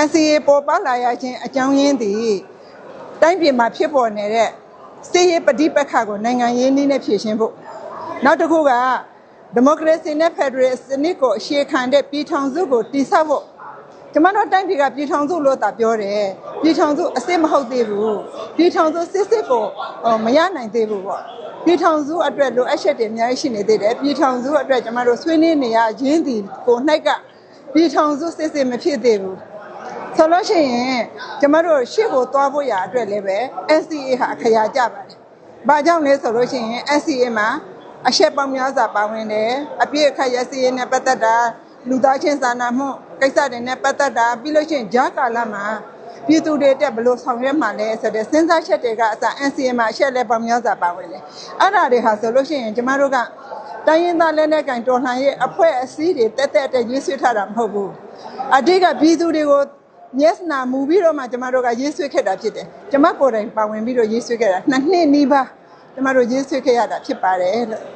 NCA ပေါ်ပေါက်လာရခြင်းအကြောင်းရင်းသည်တိုင်းပြည်မှာဖြစ်ပေါ်နေတဲ့စစ်ရေးပဋိပက္ခကိုနိုင်ငံရေးနည်းနဲ့ဖြေရှင်းဖို့နောက်တစ်ခုကဒီမိုကရေစီနဲ့ဖက်ဒရယ်စနစ်ကိုအခြေခံတဲ့ပြည်ထောင်စုကိုတည်ဆောက်ဖို့ကျမတို့တိုင်းပြည်ကပြည်ထောင်စုလို့သာပြောတယ်ပြည်ထောင်စုအစ်စ်မဟုတ်သေးဘူးပြည်ထောင်စုစစ်စစ်ကိုဟိုမရနိုင်သေးဘူးပေါ့ပြည်ထောင်စုအတွက်လိုအပ်ချက်တွေအများကြီးရှိနေသေးတယ်ပြည်ထောင်စုအတွက်ကျမတို့ဆွေးနွေးနေရရင်းဒီကိုနှိုက်ကပြည်ထောင်စုစစ်စစ်မဖြစ်သေးဘူး ဆိုလို့ရှိရင်ကျမတို့ရှေ့ကိုသွားဖို့ရအတွက်လည်းပဲ SCA ဟာအခရာကြပါတယ်။ဘာကြောင့်လဲဆိုလို့ရှိရင် SCA မှာအချက်ပေါင်းများစွာပါဝင်တယ်။အပြည့်အခက်ရစီရေးနဲ့ပတ်သက်တာလူသားချင်းစာနာမှုကိစ္စတွေနဲ့ပတ်သက်တာပြီးလို့ရှိရင်ဂျာကာလမှာပြည်သူတွေတက်ဘယ်လို့ဆောင်ရွက်မှလဲဆိုတဲ့စဉ်းစားချက်တွေကအစ NCA မှာအချက်လက်ပေါင်းများစွာပါဝင်တယ်။အဲ့ဒါတွေဟာဆိုလို့ရှိရင်ကျမတို့ကတိုင်းရင်းသားလက်နက်ကင်တော်လှန်ရေးအဖွဲ့အစည်းတွေတက်တက်တက်ရွေးဆွေးထားတာမဟုတ်ဘူး။အတိတ်ကပြည်သူတွေကို မျက်စနာမူပြီးတော့မှကျမတို့ကရေးဆွဲခဲ့တာဖြစ်တယ်။ကျမကိုယ်တိုင်ပါဝင်ပြီးတော့ရေးဆွဲခဲ့တာနှစ်နှစ်နီးပါးကျမတို့ရေးဆွဲခဲ့ရတာဖြစ်ပါတယ်လို့